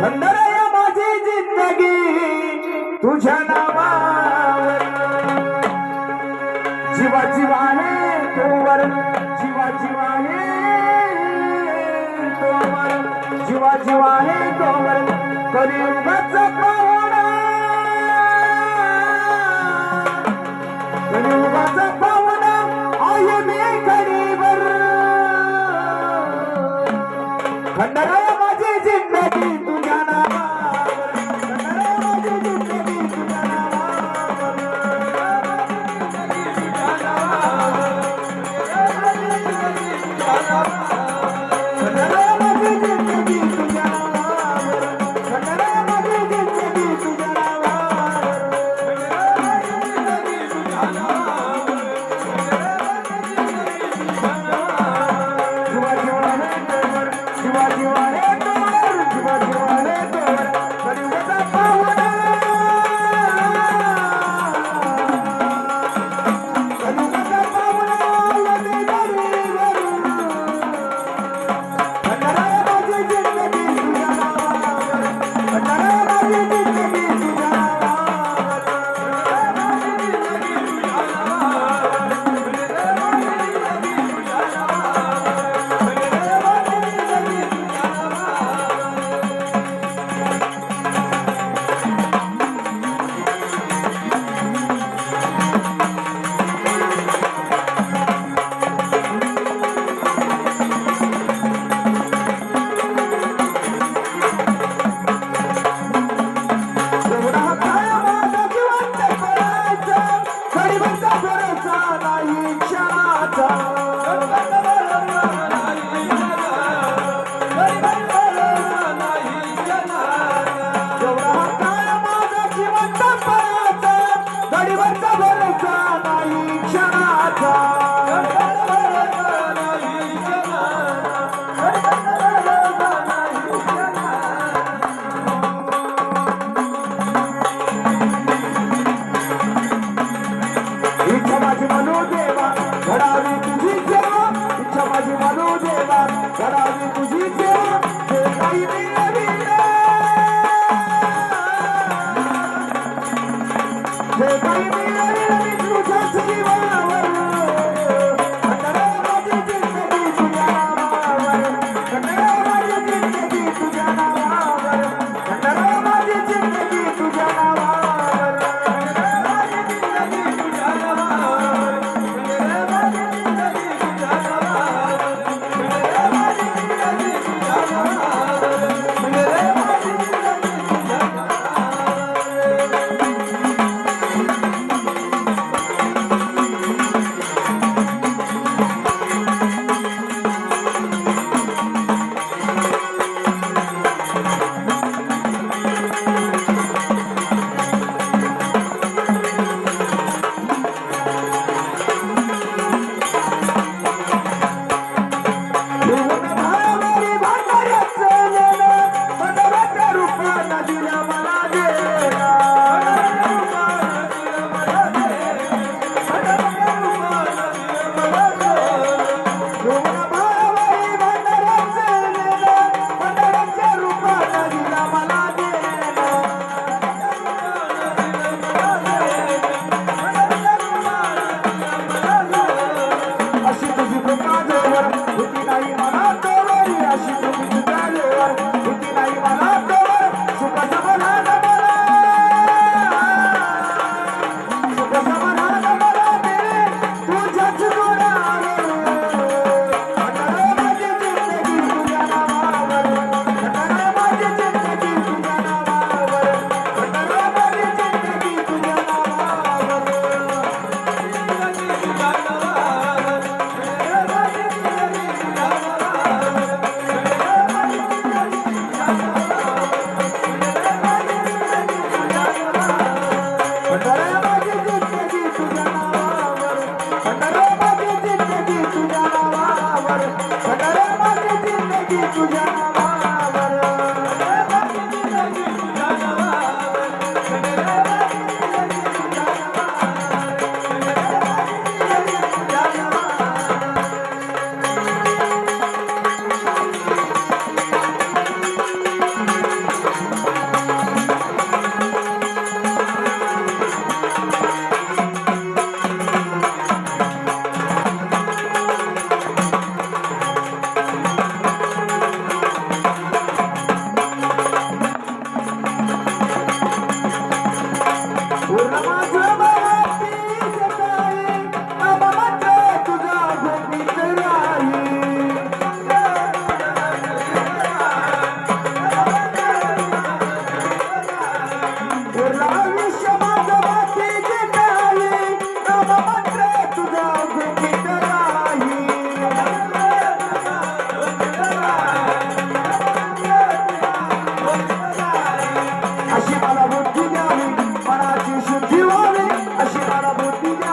खंडराया माझी जिंदगी तुझ्या नावावर. जीवा जीवाने तोवर जीवा जीवाने तोवर जीवा जीवाने तोवर. इच्छा माझी मनू देवा. घडावी तुझी सेवा. इच्छा माझी मनू देवा. घडावी तुझी सेवा. हे काही हे काही तुझ्या जीवन botiga